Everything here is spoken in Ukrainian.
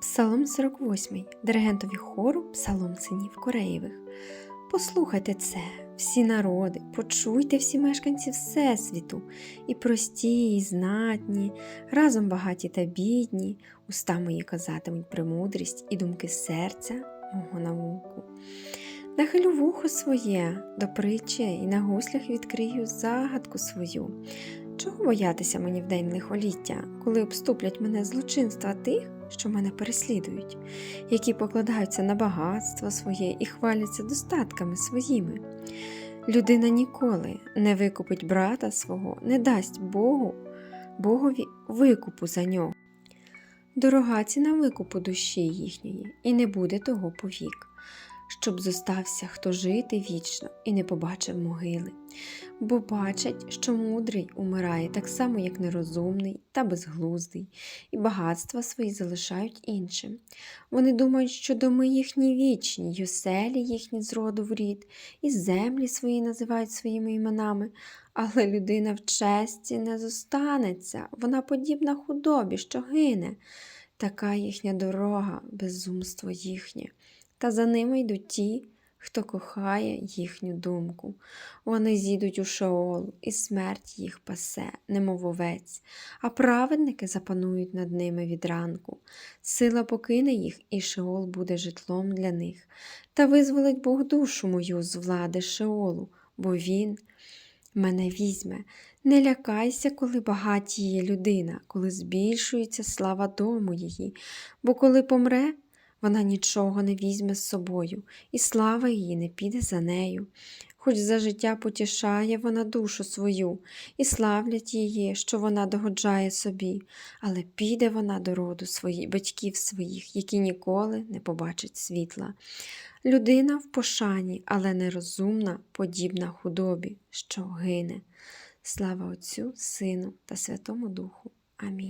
Псалом 48, диригентові хору Псалом синів Кореєвих. Послухайте це, всі народи, почуйте всі мешканці Всесвіту, і прості, і знатні, разом багаті та бідні, уста мої казатимуть премудрість і думки серця мого науку. Нахилю вухо своє до притчі і на гуслях відкрию загадку свою. Чого боятися мені в день лихоліття, коли обступлять мене злочинства тих, що мене переслідують, які покладаються на багатство своє і хваляться достатками своїми? Людина ніколи не викупить брата свого, не дасть Богу, Богові викупу за нього. Дорога ціна викупу душі їхньої, і не буде того повік, щоб зостався хто жити вічно і не побачив могили, бо бачать, що мудрий умирає так само, як нерозумний та безглуздий, і багатства свої залишають іншим. Вони думають, що доми їхні вічні, й оселі їхні з роду в рід, і землі свої називають своїми іменами, але людина в честі не зостанеться, вона подібна худобі, що гине. Така їхня дорога, безумство їхнє, та за ними йдуть ті, хто кохає їхню думку. Вони зійдуть у шеол, і смерть їх пасе, немов овець, а праведники запанують над ними від ранку. Сила покине їх, і шеол буде житлом для них. Та визволить Бог душу мою з влади шеолу, бо він мене візьме. Не лякайся, коли багатіє людина, коли збільшується слава дому її, бо коли помре, вона нічого не візьме з собою, і слава її не піде за нею. Хоч за життя потішає вона душу свою, і славлять її, що вона догоджає собі, але піде вона до роду своїх батьків своїх, які ніколи не побачать світла. Людина в пошані, але нерозумна, подібна худобі, що гине. Слава Отцю, Сину та Святому Духу. Амінь.